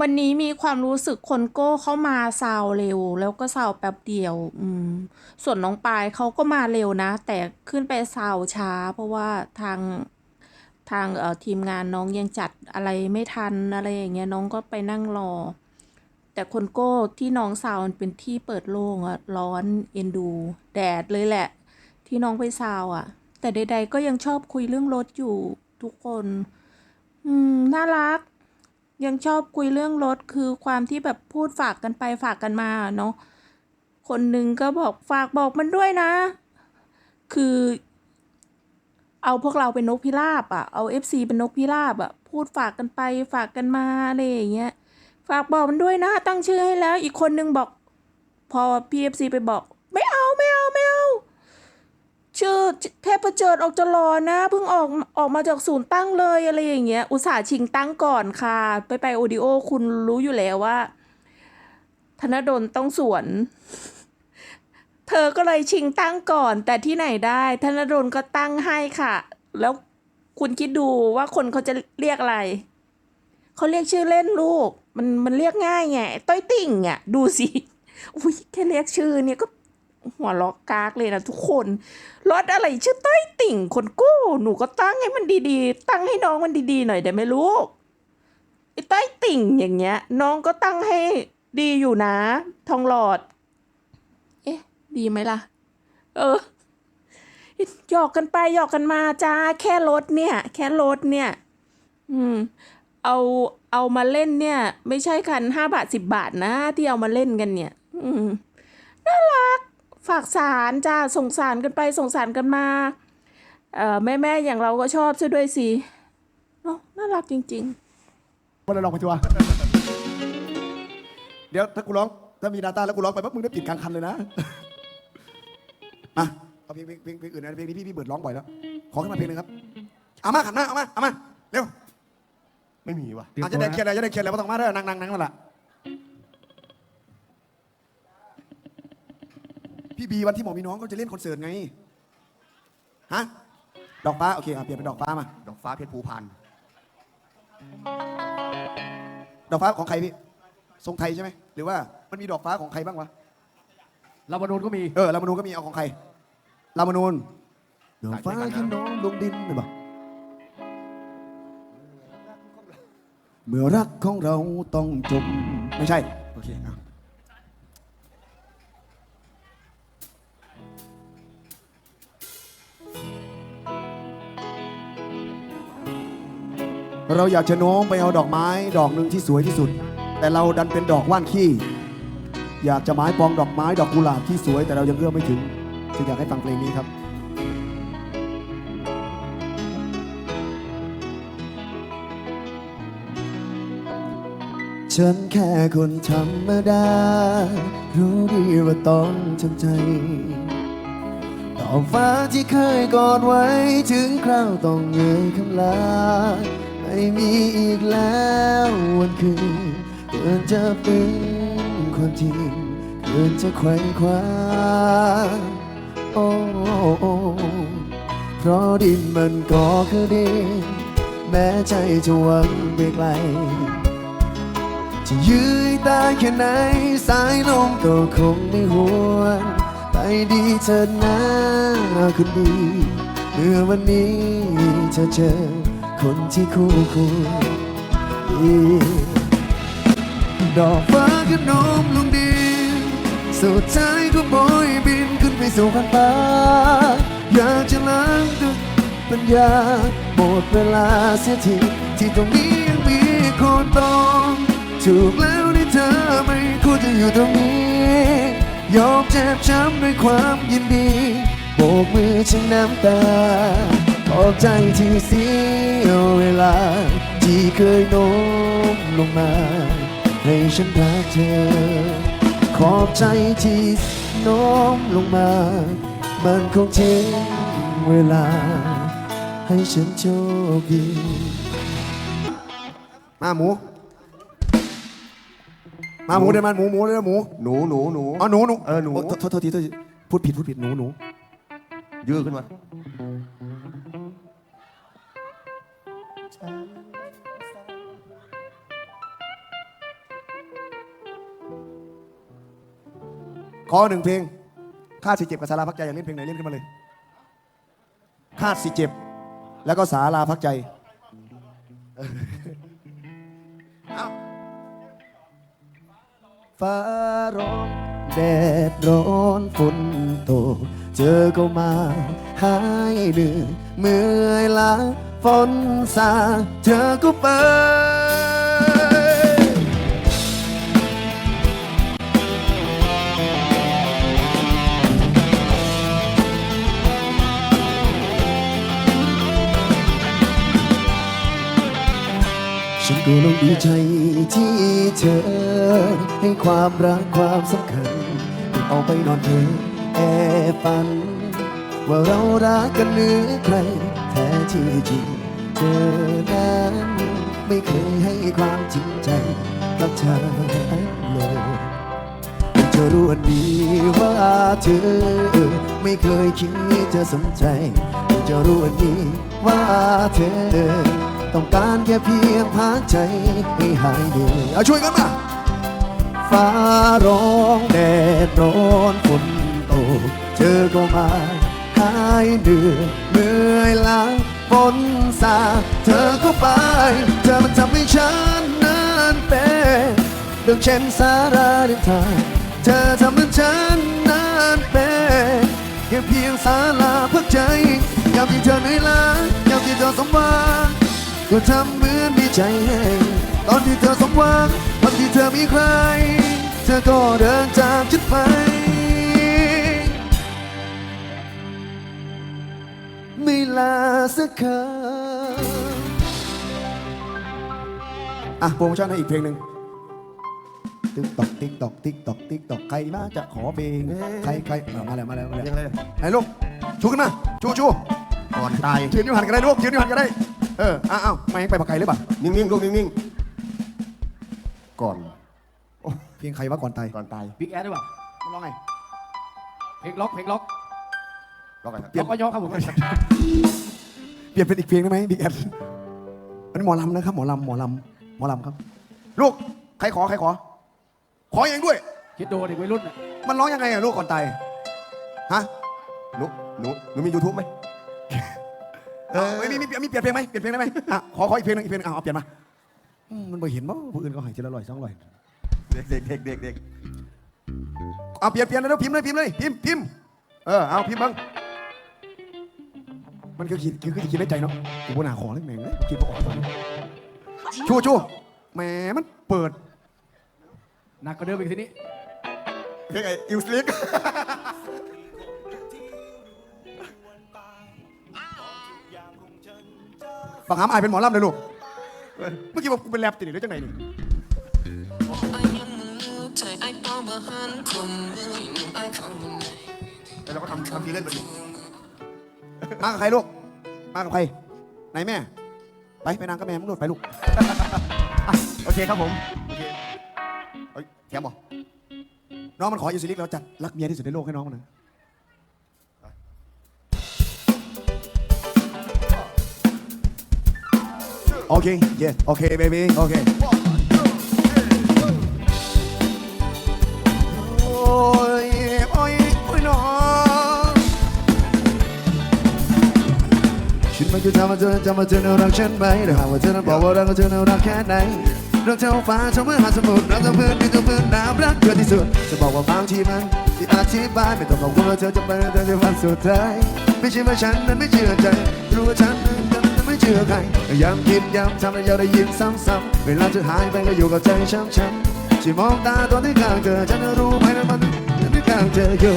วันนี้มีความรู้สึกคนโก้เข้ามาซาวเร็ว แล้วก็ซาวแป๊บเดียว อืม ส่วนน้องปายเขาก็มาเร็วนะ แต่ขึ้นไปซาวช้า เพราะว่าทางทางเอ่อทีมงานน้องยังจัดอะไรไม่ทันอะไรอย่างเงี้ยน้องก็ไปนั่งรอ แต่คนโก้ที่น้องซาวมันเป็นที่เปิดโล่งอะร้อนเอ็นดู แดดเลยแหละ ที่น้องไปซาวอะแต่ใด ๆ ก็ยังชอบคุยเรื่องรถอยู่ทุกคน อืมน่ารัก ยังชอบคุยเรื่องรถคือความที่แบบพูดฝากกันไปฝากกันมาเนาะคนหนึ่งก็บอกฝากบอกมันด้วยนะ คือ เอาพวกเราเป็นนกพิราบอะ่ะเอาเอฟซีเป็นนกพิราบอะ่ะพูดฝากกันไปฝากกันมาอะไรอย่างเงี้ยฝากบอกมันด้วยนะ ตั้งชื่อให้แล้ว อีกคนนึงบอก พอพีเอฟซีไปบอก ไม่เอาไม่เอาไม่เอา ชื่อเทพเจิดออกจะรอนะเพิ่งออกออกมาจากศูนย์ตั้งเลยอะไรอย่างเงี้ย อุตส่าห์ชิงตั้งก่อนค่ะ ไปไปโอดิโอคุณรู้อยู่แล้วว่า ธนดลต้องสวน เธอก็เลยชิงตั้งก่อน แต่ที่ไหนได้ ธนดลก็ตั้งให้ค่ะ แล้วคุณคิดดูว่าคนเขาจะเรียกอะไร เขาเรียกชื่อเล่นลูก มันมันเรียกง่ายไงต้อยติ่งอะดูสิอุ้ยแค่เรียกชื่อเนี่ยก็ หัวล็อกกากเลยนะทุกคน รถอะไรชื่อต้อยติ่งคนกู้หนูก็ตั้งให้มันดีๆ ตั้งให้น้องมันดีๆหน่อยได้ไหมลูกไอ้ต้อยติ่งอย่างเงี้ย น้องก็ตั้งให้ดีอยู่นะ ทองหลอด เอ๊ะ ดีไหมล่ะ เออหยอกกันไปหยอกกันมาจ้าแค่รถเนี่ย แค่รถเนี่ย อืม เอาเอามาเล่นเนี่ย ไม่ใช่คันห้าบาทสิบบาทนะ ที่เอามาเล่นกันเนี่ย อืมฝาก สารจ้าส่งสารกันไปส่งสารกันมาเอ่อแม่แม่ๆอย่างเราก็ชอบซะด้วยสิเนาะน่ารักจริงๆก็เลยลองไปทัวร์เดี๋ยวถ้ากูร้อง ถ้ามีดาต้าแล้วกูร้องไปปั๊บมึงได้ปิดกลางคันเลยนะอะเอาเพลงเพลงเพลงเพลงอื่นนะเพลงนี้พี่พี่เบิร์ดร้องบ่อยแล้ว ขอขึ้นมาเพลงหนึงครับ เอามาขันมาเอามาเอามาเร็วไม่มีว่ะอาจจะได้เคลียร์อะไรจะได้เคลียร์อะไรไม่ต้องมาเด้อนั่งนั่งนั่งนั่นแหละ พี่บีวันที่หมอมีน้องก็จะเล่นคอนเสิร์ตไง ฮะ ดอกฟ้า โอเคอะเปลี่ยนเป็นดอกฟ้ามา ดอกฟ้าเพชรภูพานดอกฟ้าของใครพี่ ทรงไทยใช่ไหม หรือว่ามันมีดอกฟ้าของใครบ้างวะลาบานูนก็มี เออรามนูนก็มีเอาของใครรามนูนดอกฟ้าใส่ด้วยกันนะขึ้นน้องลงดินไม่บอกเมื่อรักของเราต้องจม ไม่ใช่ โอเคอะ เราอยากจะโน้มไปเอาดอกไม้ดอกหนึ่งที่สวยที่สุด แต่เราดันเป็นดอกว่านขี้ อยากจะไม้ปองดอกไม้ดอกกุหลาบที่สวย แต่เรายังเอื้อมไม่ถึงจึงอยากให้ฟังเพลงนี้ครับฉันแค่คนธรรมดา รู้ดีว่าต้องทำใจต่อฟ้าที่เคยกอดไว้ถึงคราวต้องเงยคำลา ม่มีอีกแล้ววันคืนเกินจะเป็นความจริงเกินจะไขว่คว้าโอ้เพราะดินมันก็คือดินแม้ใจจะหวังไปไกลจะยื้อตาแค่ไหนสายลมก็คงไม่หวนไปดีเถิดนะคุณดีเมื่อวันนี้จะเจอ คนที่คู่ควรดอกฟ้าก็โน้มลงดินสุดท้ายก็โบยบินขึ้นไปสู่พันฟ้าอยากจะล้างดึกปัญญาหมดเวลาเสียทีที่ตรงนี้ยังมีคนต้องถูกแล้วที่เธอไม่ควรจะอยู่ตรงนี้ ยอมเจ็บช้ำด้วยความยินดี โบกมือฉันน้ำตา อบใจที่เสียเวลา ที่เคยโน้มลงมา ให้ฉันรักเธอ ขอบใจที่โน้มลงมา มันคงทิ้งเวลา ให้ฉันโชคดี มาหมู มาหมูเดี๋ยวมาหมูหมูเดี๋ยวหมูหนูหนูหนูอ๋อหนูหนูเออหนูโทษโทษโทษทีโทษทีพูดผิดพูดผิดหนูหนูยืดขึ้นมา อหนึ่งเพลงคาดสีเจ็บกับสาราพักใจอยากเล่นเพลงไหนเล่นขึ้นมาเลยคาดสีเจ็บ แล้วก็สาราพักใจเอาฟ้าร้องแดดร้อนฝนตกเจอก็มาหายเหนื่อยเมื่อยล้าฝนสาเธอก็ไปฉั ดีใจที่เธอ ให้ความรักความสำคัญ เอาไปนอนเธอแอบฝัน ว่าเรารักกันเหนือใคร แท้ที่จริงเธอนั้นไม่เคยให้ความจริงใจกับเธอเลยเธอรู้อันดีว่าเธอไม่เคยคิดจะสนใจเธอรู้อันดีว่าเธอ ต้องการแค่เพียงพักใจให้หายเหนื่อยเอาช่วยกันมาฟ้าร้องแดดร้อนฝนตกเธอก็มาหายเหนื่อยเมื่อยล้าฝนสาเธอก็ไป เธอมันทำให้ฉันนั้นเป็นเรื่องเช่นสาราเดิทางเธอทำให้ฉันนั้นเป็นแค่เพียงสาลาพักใจยามที่เธอเหนื่อยล้ายามที่เธอสมหวัง ก็ทำเหมือนมีใจให้ตอนที่เธอสมหวังวันที่เธอมีใคร เธอก็เดินจากฉันไป ไม่ลาสักคำอะโปรโมชั่นให้อีกเพลงหนึ่งติ๊กตอกติ๊กตอกติ๊กตอกติ๊กตอกใครมาจะขอเพลงใครใครอะมาแล้วมาแล้วมาแล้วยังไงไหนลูกชูขึ้นมาชูชูก่อนตายยืนอยู่หันกันได้ลูกยืนอยู่หันกันได้ เอออ้าวอ้าวไม่ให้ไปปากไก่หรือเปล่านิ่งๆลูกนิ่งๆ ก่อนโอ้เพลงใครว่าก่อนตายก่อนตายบิ๊กแอดหรือเปล่ามันร้องไงเพลงล็อกเพลงล็อกร้องไงครับล็อกก็ย่อครับผมเปลี่ยนเป็นอีกเพลงได้ไหมบิ๊กแอดอันนี้หมอลำนะครับหมอลำหมอลำหมอลำครับ ลูกใครขอใครขอ ขอเองด้วย คิดดูเด็กวัยรุ่นน่ะมันร้องยังไงอะลูกก่อนตายฮะหนูหนูหนูมียูทูบไหม เออไม่มีมีมีเปลี่ยนเพลงไหมเปลี่ยนเพลงได้ไหมอะขอขออีกเพลงหนึงอีกเพลงหนึงอะเอาเปลี่ยนมาอืมมันไม่เห็นมั้งผู้อื่นก็ใหายทีละร้อยสองร้อยเด็กเด็กเด็กเด็กเด็กเอาเปลี่ยนเปลี่ยนแล้วพิมพ์เลยพิมพ์เลยพิมพ์พิมพ์เออเอาพิมพ์บ้างมันคือคิดคือคือคิดในใจเนาะกูบ่น่าขอเลยแม่งเลยคิดบ่ออกตอนนี้ชูชูแหมมันเปิดหนักกว่าเดิมอีกทีนี้เพลงไอ้อิวสลิก บังคับอายเป็นหมอลำเลยลูกเมื่อกี้บอกกูเป็นแรปติดหรือจังไหนนี่แล้วเราก็ทำทำทีเล่นไปดิมากับใครลูก มากับใคร ไหนแม่ ไปไปนางกับแม่มึงนู่นไปลูกอะโอเคครับผม โอเคเฮ้ยแถมเหรอน้องมันขออิวซิลิกเราจัดรักเมียที่สุดในโลกให้น้องมันนะ นไหมแต่หากว่าเธอนั้นบอกว่ารักเธอน่ารักแค่ไหนเราเท่าฟ้าเท่าเมื่อหาสมุทรเราเท่าเพื่อนที่เท่าเพื่อนน้ำรักเธอที่สุดจะบอกว่าบางทีมันที่อธิบายไม่ต้องกังวลว่าเธอจะเป็นเธอในวันสุดท้ายไม่ใช่ว่าฉันนั้นไม่เชื่อใจรู้ว่าฉันนั้น ชื่อใครย้ำคิดย้ำทำและอยาได้ยินซ้ำๆเวลาเธอหายไปก็อยู่กับใจช้ำๆที่มองตาตอนที่ข้างเธอฉันรู้ไหมว่ามันที่ข้างเธออยู่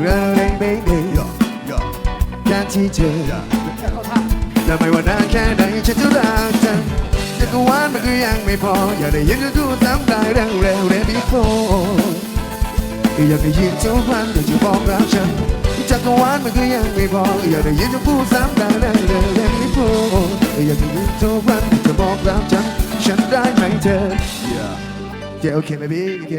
เรื่องเองเบบี้แค่ที่เธอจะไม่ว่านานแค่ไหนฉันจะรักเธอจักรวาลมันก็ยังไม่พอ อยากได้ยินเธอพูซ้ำได้เร็วเร็วเร็ว before อยากได้ยินทุกวันอยากจะบอกรักฉัน จักรวาลมันก็ยังไม่พออยากได้ยินเธอพูดซ้ำได้เร็วเร็วเร็ว before อยากได้ยินทุกวันจะบอกรักฉันฉันได้ไหมเธอ Yeah, okay, baby.